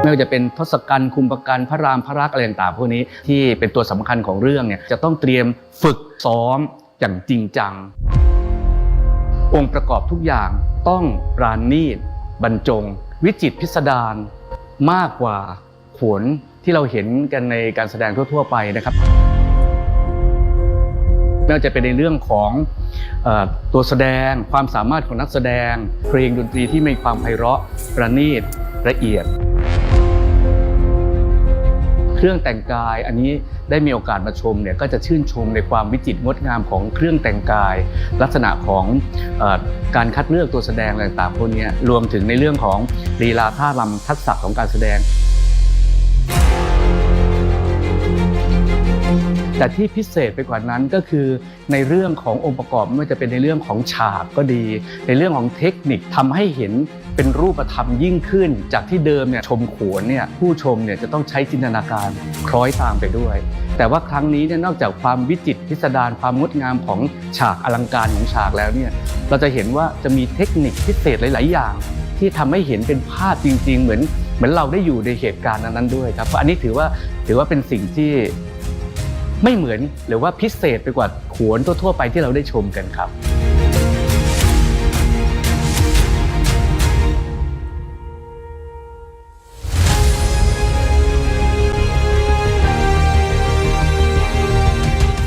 ไม่ว่าจะเป็นทศกัณฐ์คุมประกันพระรามพระรักษ์อะไรต่างๆพวกนี้ที่เป็นตัวสำคัญของเรื่องเนี่ยจะต้องเตรียมฝึกซ้อมอย่างจริงจัง องค์ประกอบทุกอย่างต้องปราณีตบรรจง วิจิตพิสดารมากกว่าขนที่เราเห็นกันในการแสดงทั่ว ๆ ไปนะครับไม่ว่าจะเป็นในเรื่องของอตัวแสดงความสามารถของนักแสดง เพลงดนตรีที่มีความไพเราะประณีตละเอียด รื่องแต่งกาย อันนี้ได้มีโอกาสมาชมเนี่ยก็จะชื่นชมในความวิจิตรงดงามของเครื่องแต่งกาย ลักษณะของอการคัดเลือกตัวแสดงต่างๆพวกเนี้ยรวมถึงในเรื่องของลีลาท่ารำทักษะของการแสดง แต่ที่พิเศษไปกว่านั้นก็คือในเรื่องขององค์ประกอบไม่ว่าจะเป็นในเรื่องของฉากก็ดี ในเรื่องของเทคนิคทำให้เห็นเป็นรูปธรรมยิ่งขึ้น จากที่เดิมเนี่ยชมโขนเนี่ยผู้ชมเนี่ยจะต้องใช้จินตนาการคล้อยตามไปด้วย แต่ว่าครั้งนี้เนี่ยนอกจากความวิจิตรพิสดารความงดงามของฉากอลังการของฉากแล้วเนี่ยเราจะเห็นว่าจะมีเทคนิคพิเศษหลาย ๆ อย่าง ที่ทำให้เห็นเป็นภาพจริง ๆ เหมือนเหมือนเราได้อยู่ในเหตุการณ์นั้นๆด้วยครับเพราะอันนี้ถือว่าถือว่าเป็นสิ่งที่ ไม่เหมือนหรือว่าพิเศษไปกว่าโขนทั่วๆไปที่เราได้ชมกันครับ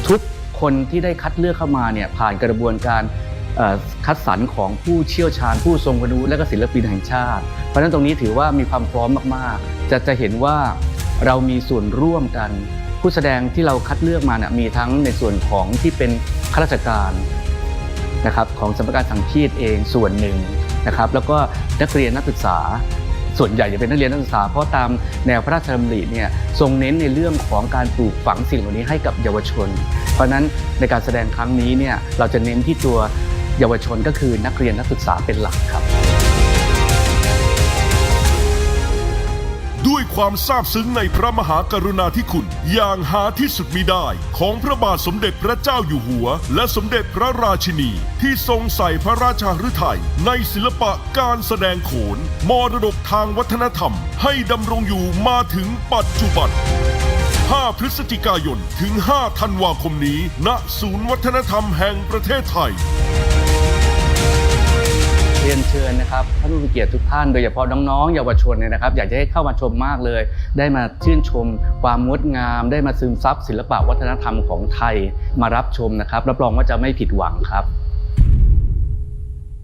ทุกคนที่ได้คัดเลือกเข้ามาเนี่ยผ่านกระบวนการคัดสรรของผู้เชี่ยวชาญผู้ทรงคุณวุฒิและก็ศิลปินแห่งชาติ เพราะฉะนั้นตรงนี้ถือว่ามีความพร้อมมาก ๆ จะจะเห็นว่าเรามีส่วนร่วมกัน ผู้แสดงที่เราคัดเลือกมาเนี่ยมีทั้งในส่วนของที่เป็นข้าราชการนะครับของสำนักงานสังคีตเองส่วนหนึ่งนะครับแล้วก็นักเรียนนักศึกษา ส่วนใหญ่จะเป็นนักเรียนนักศึกษา เพราะตามแนวพระราชดำริเนี่ยทรงเน้นในเรื่องของการปลูกฝังสิ่งเหล่านี้ให้กับเยาวชน เพราะฉะนั้นในการแสดงครั้งนี้เนี่ยเราจะเน้นที่ตัวเยาวชนก็คือนักเรียนนักศึกษาเป็นหลักครับ ด้วยความซาบซึ้งในพระมหากรุณาธิคุณ อย่างหาที่สุดมิได้ ของพระบาทสมเด็จพระเจ้าอยู่หัว และสมเด็จพระราชินี ที่ทรงใส่พระราชาฤทัยในศิลปะการแสดงโขน มรดกทางวัฒนธรรม ให้ดำรงอยู่มาถึงปัจจุบัน5 พฤศจิกายน ถึง 5 ธันวาคมนี้ ณ ศูนย์วัฒนธรรมแห่งประเทศไทย รียนเชิญนะครับท่านผู้มีเกียรติทุกท่านโดยเฉพาะน้องๆเยาวชนเนี่ยนะครับ อยากจะให้เข้ามาชมมากเลย ได้มาชื่นชม ความงดงาม ได้มาซึมซับศิลปะวัฒนธรรมของไทยมารับชมนะครับ รับรองว่าจะไม่ผิดหวังครับ